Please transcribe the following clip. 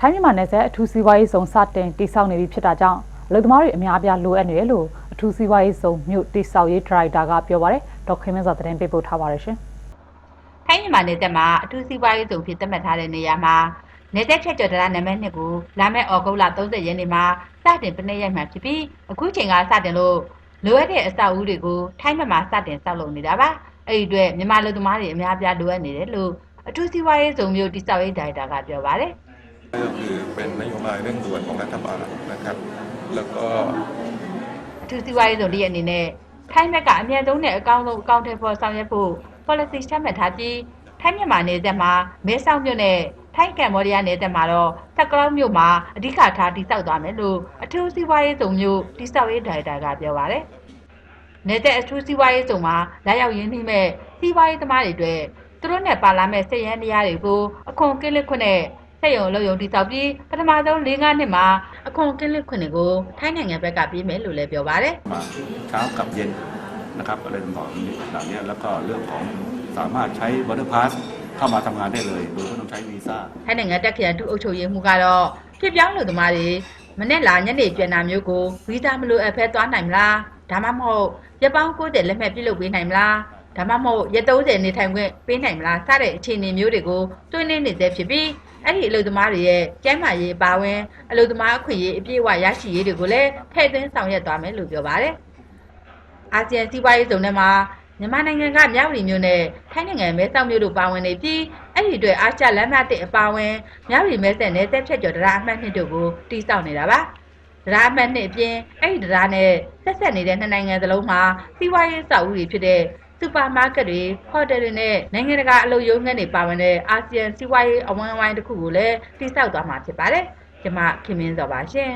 ထိုင်းမြန်မာနယ်စပ်အထူးစီးပွားရေးဇုံစတင်တိစောက်နေပြီဖြစ်တာကြောင့်အလုပ်သမားတွေအများအပြားလိုအပ်နေတယ်လို့အထူးစီးပွားရေးဇုံမြို့တိစောက်ရေးဒါရိုက်တာကပြောပါတယ်ဒေါက်ခင်မင်းစောသတင်းပေးပို့ထားပါတယ်ရှင်ထိုင်းမြန်မာနယ်စပ်မှာအထူးစီးပွားရေးဇုံဖြစ်သတ်မှတ်ထားတဲ့နေရာမှာနယ်စပ်ချက်ကျော်တရားနံပါတ်2ကိုလာမယ့်ဩဂုတ်လ30ရက်နေ့မှာစတင်ပနေရိုက်မှာဖြစ်ပြီးအခုချိန်ကစတင်လို့လိုအပ်တဲ့အဆောက်အဦတွေကိုထိုင်းမြန်မာစတင်ဆောက်လုပ်နေတာပါအဲ့ဒီအတွက်မြန်မာလူသမားတွေအများအပြားလိုအပ်နေတယ်လို့အထူးစီးပွားရေးဇုံမျိုးတိစောက်ရေးဒါရိုက်တာကပြောပါတယ် ก็คือเป็นนโยบายเร่งด่วนของรัฐบาลนะครับ แล้วก็ အထူးစီးပွားရေးဇုံတွေအနေနဲ့ထိုင်းဘက်ကအမြန်ဆုံးနဲ့အကောင်းဆုံးအကောင့်ထဲပေါ်ဆောင်ရွက်ဖို့ policy ချမှတ်ထားပြီးထိုင်းမြန်မာနယ်စပ်မှာမဲဆောက်မြို့နဲ့ထိုင်းကမ္ဘောဒီးယားနယ်စပ်မှာတော့သက်ကလောက်မြို့မှာအဓိကထားတိစောက်သွားမယ်လို့အထူးစီးပွားရေးဇုံမျိုးတိစောက်ရေးဒါရိုက်တာကပြောပါတယ်။နယ်စပ်အထူးစီးပွားရေးဇုံမှာလာရောက်ရင်းနှီးမဲ့စီးပွားရေးသမားတွေအတွက်သူတို့နဲ့ပါလာမဲ့စစ်ရန်တရားတွေကိုအခွန်ကင်းလစ်ခွင့်နဲ့စ က်ရုံအလုပ်ရုံတိစောက်ပြီးပထမဆုံး၄-၅နှစ်မှာအခွန်ကင်းလစ်ခွင့်တွေကိုထိုင်းနိုင်ငံဘက်ကပေးမယ်လို့လည်းပြောပါတယ်။ มาเช้ากับเย็นนะครับอะไรต่างๆนี้เหล่านี้แล้วก็เรื่องของสามารถใช้วอเตอร์พาสเข้ามาทำงานได้เลย โดยไม่ต้องใช้วีซ่า ထိုင်းနိုင်ငံတက်ခရိုင်ဒုအုပ်ချုပ်ရေးမှူးကတော့ဖြစ်ပြောင်းလူသမားတွေမနေ့လာညနေပြန်တာမျိုးကိုဗီဇာမလိုအပ်ဖဲသွားနိုင်မလားဒါမှမဟုတ်ရက်ပေါင်း90လက်မှတ်ပြုလုပ်ပေးနိုင်မလားဒါမှမဟုတ်ရက်30နေထိုင်ခွင့်ပေးနိုင်မလားစတဲ့အခြေအနေမျိုးတွေကိုတွင်းနေနေသေးဖြစ်ပြီး အဲ့ဒီအလုပ်သမားတွေရဲ့ကျန်းမာရေးပါဝင်အလုပ်သမားအခွင့်အရေးအပြည့်အဝရရှိရေးတွေကိုလည်းထည့်သွင်းဆောင်ရွက်သွားမယ်လို့ပြောပါတယ်အာဆီယံစီးပွားရေးဇုံထဲမှာမြန်မာနိုင်ငံကမြောက်ရီမြို့နဲ့ထိုင်းနိုင်ငံမဲဆောက်မြို့တို့ပါဝင်နေပြီးအဲ့ဒီအတွက်အာရှလမ်းမတစ်အပါဝင်မြောက်ရီမဲဆက်နယ်ဆက်ဖြတ်ကျော်တရားအမှတ်နှစ်တို့ကိုတိစောက်နေတာပါတရားအမှတ်နှစ်အပြင်အဲ့ဒီတရားနဲ့ဆက်ဆက်နေတဲ့နှစ်နိုင်ငံသလုံးမှာစီးပွားရေးစောက်ဦးတွေဖြစ်တဲ့ စူပါမားကတ်တွေဟိုတယ်တွေနဲ့နိုင်ငံတကာအလုပ်ရုံးခန်းတွေပါဝင်တဲ့အာဆီယံစီးပွားရေးအဝန်းအဝိုင်းတစ်ခုကိုလည်းတိစောက်သွားမှာဖြစ်ပါတယ်ကျွန်မခင်မင်းစောပါရှင်